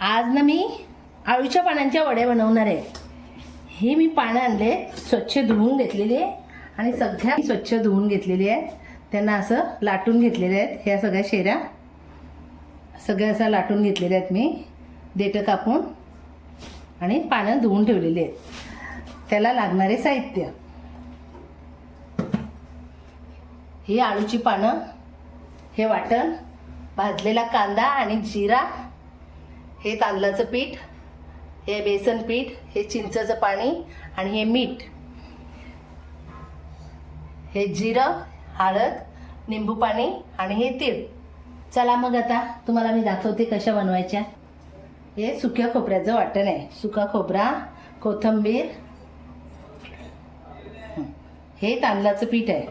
आज ना मी आळूच्या पानांच्या वडे बनवणार आहे. हे मी पानं आणले स्वच्छ धुवून घेतलेली आहे आणि सगळ्या स्वच्छ धुवून घेतलेली आहेत. त्यांना असं लाटून घेतलेले आहेत. ह्या सगळ्या शेऱ्या सगळ्या असं लाटून घेतलेल्या आहेत मी. देठं कापून आणि पानं धुवून ठेवलेली आहेत. त्याला लागणारे साहित्य. ही आळूची पानं हे वाटण भाजलेला कांदा आणि जिरा हे तांदळाचं पीठ हे बेसन पीठ हे चिंचचं पाणी आणि हे मीठ. हे जिरं हळद निंबू पाणी आणि हे तीळ. चला मग आता तुम्हाला मी दाखवते कशा बनवायच्या. हे सुक्या खोबऱ्याचं वाटण आहे. सुका खोबरा कोथिंबीर. हे. तांदळाचं पीठ आहे.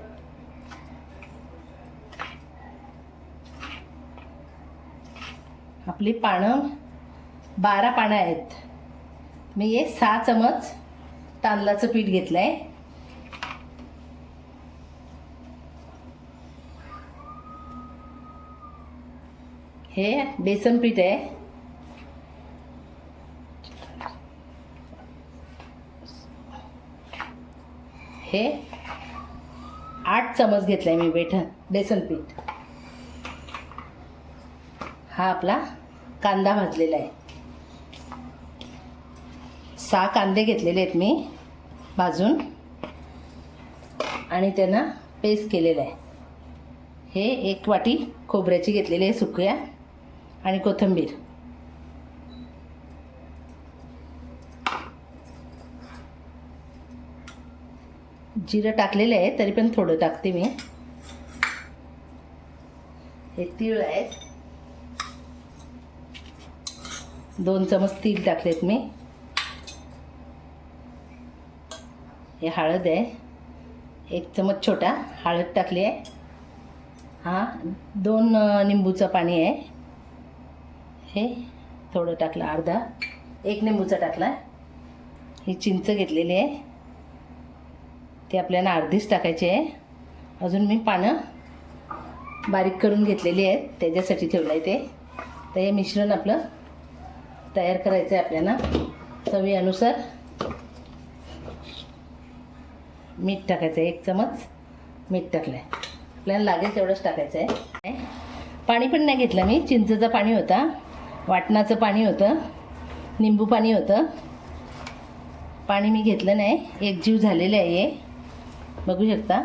आपली पानं बारा पानं आहेत. मी हे सहा चमच तांदळाचं पीठ घेतलं आहे हे बेसन पीठ आहे. हे आठ चमच घेतलं आहे मी बेठन बेसन पीठ. हा आपला कांदा भाजलेला आहे. सहा कांदे घेतलेले आहेत मी भाजून. आणि त्यांना पेस्ट केलेलं आहे. हे एक वाटी खोबऱ्याची घेतलेली आहे सुक्या आणि कोथिंबीर. जिरं टाकलेलं आहे तरी पण थोडं टाकते मी. हे तीळ आहेत. दोन चमच तीळ टाकलेत मी. हे हळद आहे. एक चमच छोटा हळद टाकली आहे. हा दोन निंबूचं पाणी आहे. हे थोडं टाकलं अर्धा. एक निंबूचा टाकला. ही चिंच घेतलेली आहे. ते आपल्याला अर्धीच टाकायची आहे. अजून मी पानं बारीक करून घेतलेली आहेत. त्याच्यासाठी ठेवलं आहे ते. तर हे मिश्रण आपलं तयार करायचं आहे आपल्याला. चवीनुसार. मीठ टाकायचं आहे एक चमच मीठ टाकलं आहे आपल्याला लागेल तेवढंच टाकायचं आहे. पाणी पण नाही घेतलं मी. चिंचेचं पाणी होता वाटणाचं पाणी होतं निंबू पाणी होतं. पाणी मी घेतलं नाही. एक जीव झालेलं आहे हे. बघू शकता.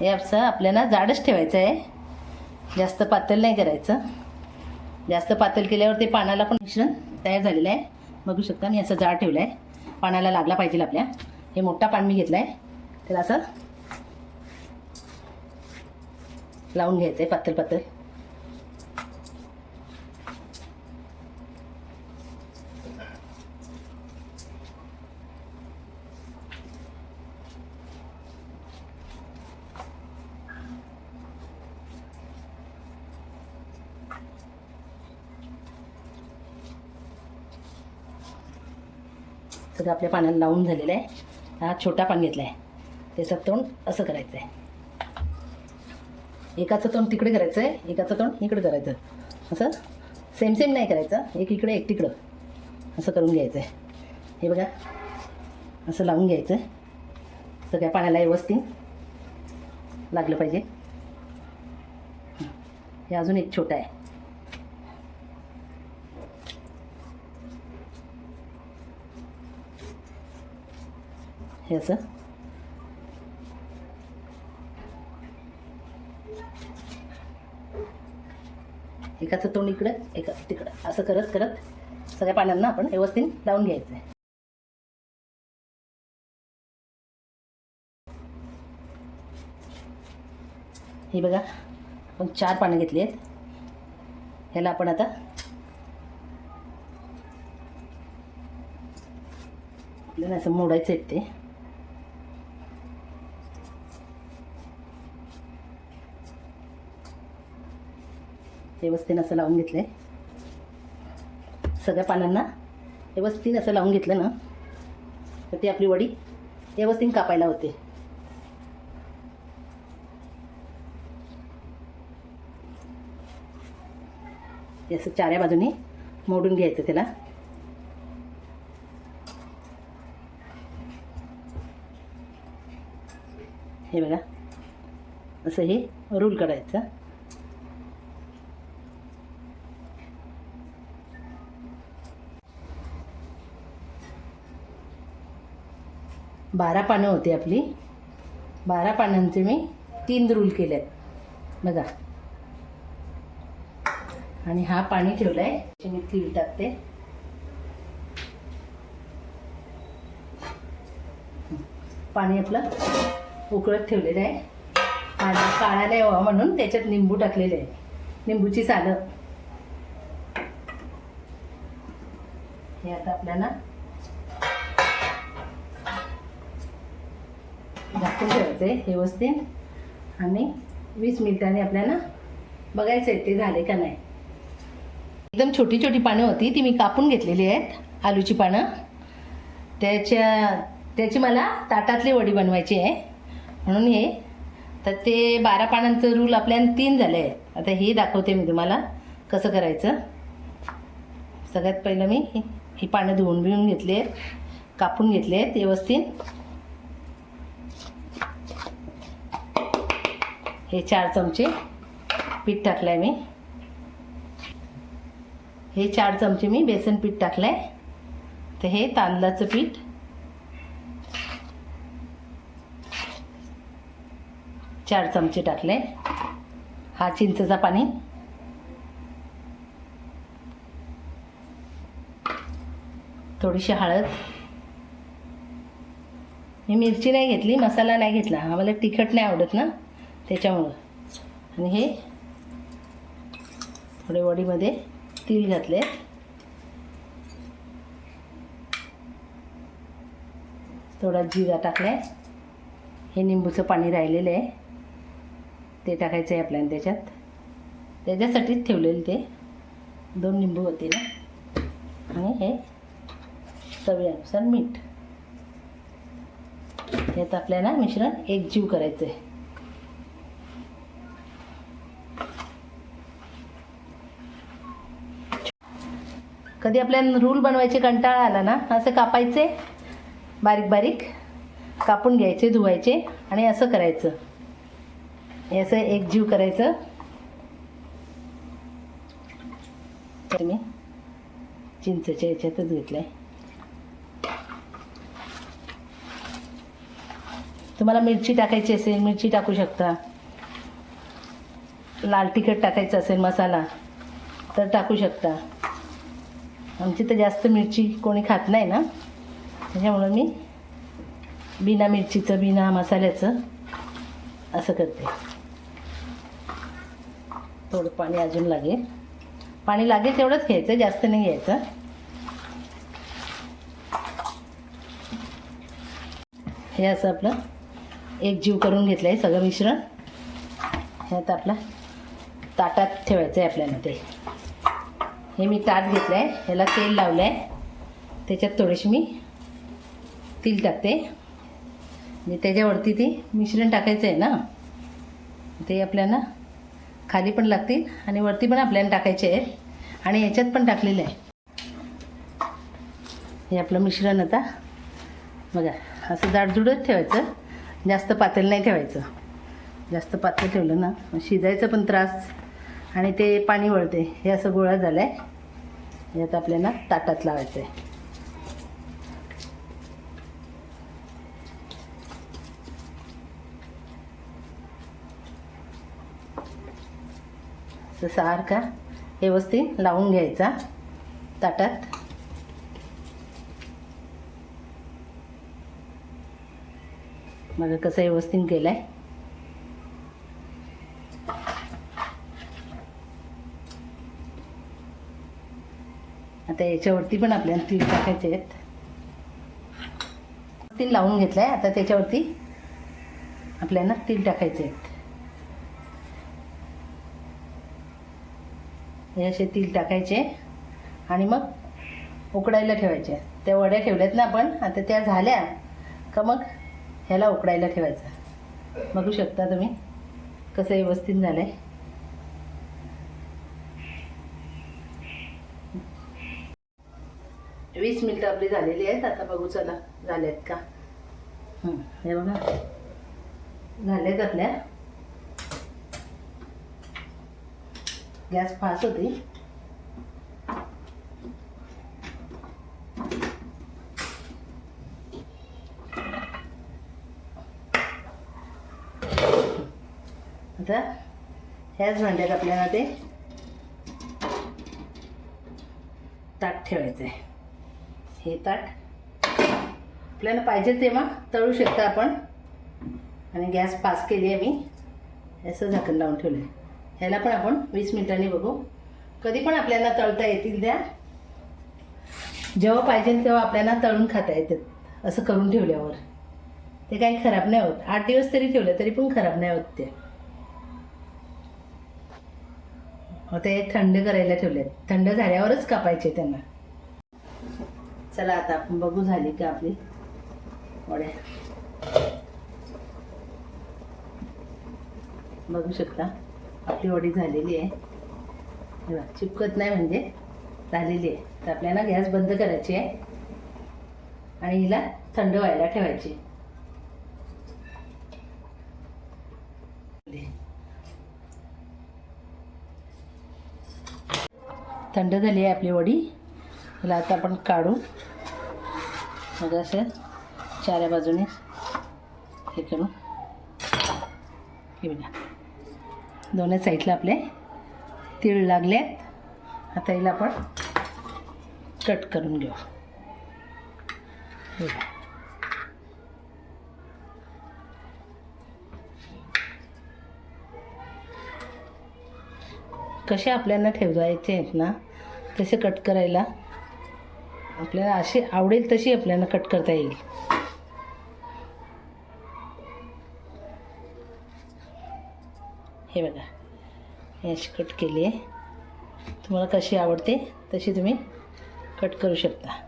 हे असं आपल्याला जाडच ठेवायचं आहे. जास्त पातळ नाही करायचं. जास्त पातळ केल्यावर ते पानाला पण मिश्रण तयार झालेलं आहे. बघू शकता मी असं जाड ठेवलं आहे पानाला लागला पाहिजे आपल्या. हे मोठा पान मी घेतला आहे त्याला असं लावून घ्यायचं आहे पातळ पातळ. सगळं आपल्या पाण्याला लावून झालेलं आहे. हा छोटा पान घेतला आहे त्याचं तोंड असं करायचं आहे एकाचं तोंड तिकडे करायचं आहे एकाचं तोंड इकडे करायचं असं सेम सेम नाही करायचं. एक इकडे एक तिकडं. असं करून घ्यायचं आहे हे बघा. असं लावून घ्यायचं आहे सगळ्या पाण्याला व्यवस्थित लागलं पाहिजे. हे अजून एक छोटा आहे. हे एकाचं तोंड इकडं एकाचं तिकडं. असं करत करत सगळ्या पाण्यांना आपण व्यवस्थित लावून घ्यायचं आहे हे बघा आपण चार पानं घेतली आहेत. ह्याला आपण आता आपल्याला असं मोडायचं आहे ते. व्यवस्थेनं असं लावून घेतलं आहे सगळ्या पानांना व्यवस्थित असं लावून घेतलं ना तर ती आपली वडी व्यवस्थित कापायला होते. हे असं चाऱ्या बाजूनी मोडून घ्यायचं त्याला. हे बघा असं हे रोल करायचं. बारा पानं होती आपली. बारा पानांचे मी तीन रूल केले आहेत बघा. आणि हा पाणी ठेवला आहे मी तीळ टाकते. पाणी आपलं उकळत ठेवलेलं आहे. पाणी काळा नाही व्हावा म्हणून त्याच्यात निंबू टाकलेले आहे. निंबूची सालं. हे आता आपल्याला झाकून ठेवायचं आहे व्यवस्थित. आणि वीस मिनिटांनी आपल्याला बघायचं आहे ते झाले का नाही. एकदम छोटी छोटी पानं होती ती मी कापून घेतलेली आहेत आलूची पानं. त्याच्या त्याची मला ताटातली वडी बनवायची आहे. म्हणून हे तर ते बारा पानांचं रूल आपल्याला तीन झाले आहेत. आता हे दाखवते मी तुम्हाला कसं करायचं. सगळ्यात पहिलं मी ही ही पानं धुवून बिवून घेतली आहेत कापून घेतले आहेत व्यवस्थित. हे चार चमचे पीठ टाकलं आहे मी. हे चार चमचे मी बेसन पीठ टाकलं आहे तर हे तांदळाचं पीठ. चार चमचे टाकले हा चिंचेचा पाणी. थोडीशी हळद. मी मिरची नाही घेतली मसाला नाही घेतला. आम्हाला तिखट नाही आवडत ना. त्याच्यामुळं. आणि हे थोडे वडीमध्ये तीळ घातले. थोडा जिरा टाकलाय. हे निंबूचं पाणी राहिलेलं आहे. ते टाकायचं आहे आपल्याला त्याच्यात. त्याच्यासाठीच ठेवलेलं ते. दोन निंबू होते ना. आणि हे चवीनुसार मीठ. यात आपल्याला मिश्रण एकजीव करायचं आहे कधी आपल्याला रूल बनवायचे कंटाळा आला ना असं कापायचे बारीक बारीक कापून घ्यायचे धुवायचे आणि असं करायचं. असं एक जीव करायचं. मी चिंचच्या याच्यातच घेतलं आहे तुम्हाला मिरची टाकायची असेल मिरची टाकू शकता. लाल तिखट टाकायचं असेल मसाला तर टाकू शकता. आमची तर जास्त मिरची कोणी खात नाही ना. त्याच्यामुळं मी बिना मिरचीचं बिना मसाल्याचं असं करते. थोडं पाणी अजून लागेल. पाणी लागेल तेवढंच घ्यायचं जास्त नाही घ्यायचं. हे असं आपलं एक जीव करून घेतलं आहे सगळं मिश्रण. हे आता आपलं ताटात ठेवायचं आहे आपल्याला ते. हे मी ताट घेतलं आहे ह्याला तेल लावलं आहे त्याच्यात थोडीशी मी तेल टाकते. म्हणजे त्याच्यावरती ते मिश्रण टाकायचं आहे ना? ते आपल्याला खाली पण लागतील आणि वरती पण आपल्याला टाकायचे आहेत. आणि याच्यात पण टाकलेलं आहे. हे आपलं मिश्रण आता. बघा असं जाडजुडच ठेवायचं. जास्त पातळ नाही ठेवायचं. जास्त पातळ ठेवलं ना मग शिजायचं पण त्रास. आणि ते पाणी वळते हे असं गोळा झालं आहे यात आपल्याला ताटात लावायचं आहे सारखा व्यवस्थित लावून घ्यायचा ताटात. बघा कसं व्यवस्थित केलं आहे आता याच्यावरती पण आपल्याला तीळ टाकायचे आहेत. तीळ लावून घेतलं आहे आता त्याच्यावरती आपल्याला तीळ टाकायचे आहेत. हे असे तीळ टाकायचे आणि मग उकडायला ठेवायचे. त्या वड्या ठेवल्यात ना आपण आता त्या झाल्या का मग ह्याला उकडायला ठेवायचा. बघू शकता तुम्ही कसं व्यवस्थित झालं आहे वीस मिनटं आपली झालेली आहेत. आता बघू चला झाल्यात का? हं, बघा. झाल्यात आपल्या. गॅस फास्ट होती. आता ह्याच भांड्यात आपल्याला ते ताट ठेवायचं आहे हे ताट. आपल्याला पाहिजे तेव्हा तळू शकता आपण. आणि गॅस पास केली आहे मी. असं झाकण लावून ठेवलं आहे ह्याला पण आपण वीस मिनिटांनी बघू. कधी पण आपल्याला तळता येतील त्या. जेव्हा पाहिजे तेव्हा आपल्याला तळून खाता येतात. असं करून ठेवल्यावर. ते काही खराब नाही होत. आठ दिवस तरी ठेवलं तरी पण खराब नाही होत ते. मग ते थंड करायला ठेवले थंड झाल्यावरच कापायचे त्यांना. चला आता आपण बघू झाली का आपली वड्या. बघू शकता आपली वडी झालेली आहे. बघा, चिपकत नाही म्हणजे झालेली आहे. तर आपल्याला गॅस बंद करायची आहे आणि हिला थंड व्हायला ठेवायची थंड झाली आहे आपली वडी. हिला आता आपण काढू. मग असं. चाऱ्या बाजूने हे करू. हे बघा. दोन्ही साईडला आपले तीळ लागले आता हिला आपण कट करून घेऊ. हे बघा. कसे आपल्याला ठेवायचे आहेत ना तसे कट करायला आपल्याला अशी आवडेल तशी आपल्याला कट करता येईल. हे बघा हे अशी कट केली आहे. तुम्हाला कशी आवडते तशी तुम्ही कट करू शकता.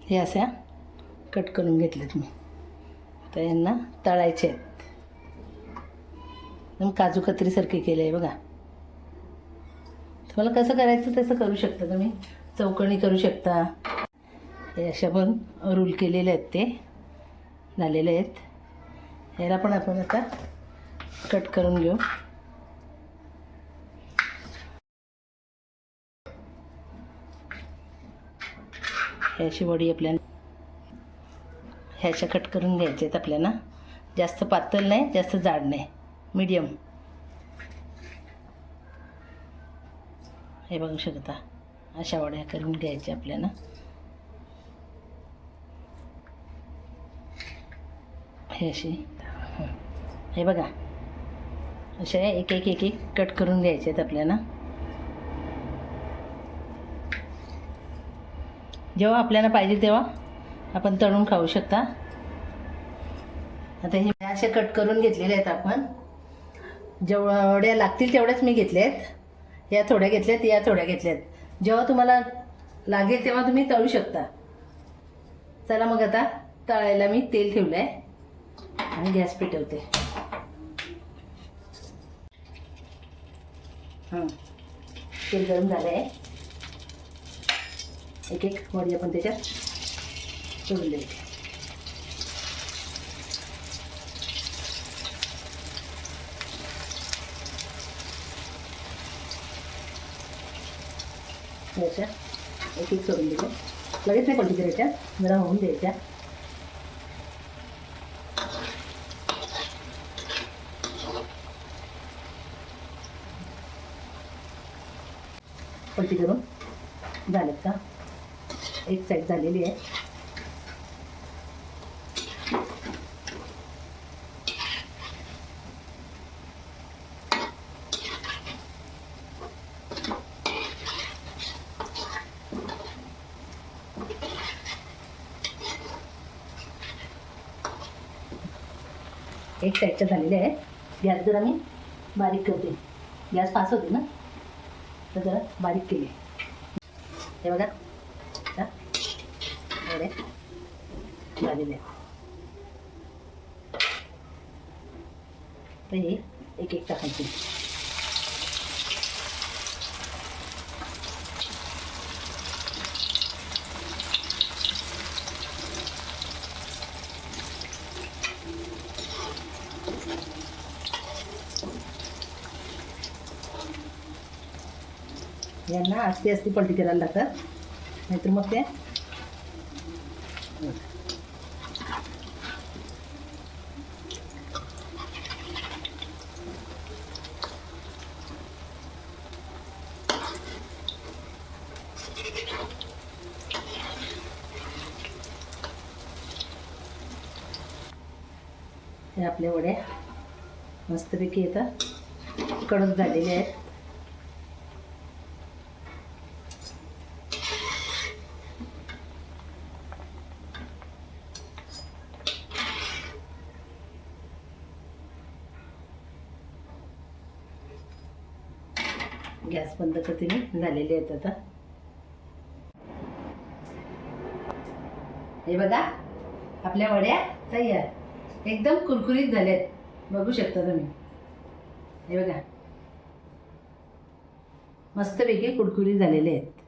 हे अशा कट करून घेतलेत मी. तर यांना तळायचे आहेत. मग काजू कत्रीसारखे केले आहे बघा. तुम्हाला कसं करायचं तसं करू शकता तुम्ही. चौकणी करू शकता. हे अशा पण रूल केलेले आहेत ते. झालेले आहेत. याला पण आपण आता कट करून घेऊ. अशी वडी आपल्याला ह्याच्या कट करून घ्यायचे आहेत आपल्याला. जास्त पातळ नाही जास्त जाड नाही. मीडियम हे बघू शकता. अशा वड्या करून घ्यायच्या आपल्याला. हे अशी. हे बघा. अशा एक एक एक एक कट करून घ्यायचे आहेत आपल्याला. जेव्हा आपल्याला पाहिजे तेव्हा आपण तळून खाऊ शकता. आता हे असे कट करून घेतलेले आहेत आपण. जेवढ्या लागतील तेवढ्याच मी घेतले आहेत या थोड्या घेतल्यात या थोड्या घेतल्यात. जेव्हा तुम्हाला लागेल तेव्हा तुम्ही तळू शकता. चला मग आता तळायला मी तेल ठेवलं आहे आणि गॅस पेटवते. हां. तेल गरम झालं आहे एक एक वडी आपण त्याच्यात सोडून याच्या एक एक सोडून दिले. लगेच नाही पडली करायच्या जरा होऊन द्यायच्या. पलटी करून. झालेत का? एक साईड झालेली आहे. त्याच्या झालेले आहे आहेत. गॅस जरा मी बारीक करते गॅस पास होते ना? तर जरा बारीक केली. हे बघा. झालेले तर हे एक एक टाकायचे. यांना आस्ते असती पलटी करायला लागतात. नाहीतर मग ते हे आपल्या मस्तपैकी येतात कडक झालेले आहेत. गॅस बंद करते मी झालेले आहेत आता. हे बघा आपल्या वड्या तयार. एकदम कुरकुरीत झाल्यात. बघू शकता तुम्ही. हे बघा. मस्तपैकी कुरकुरीत झालेले आहेत.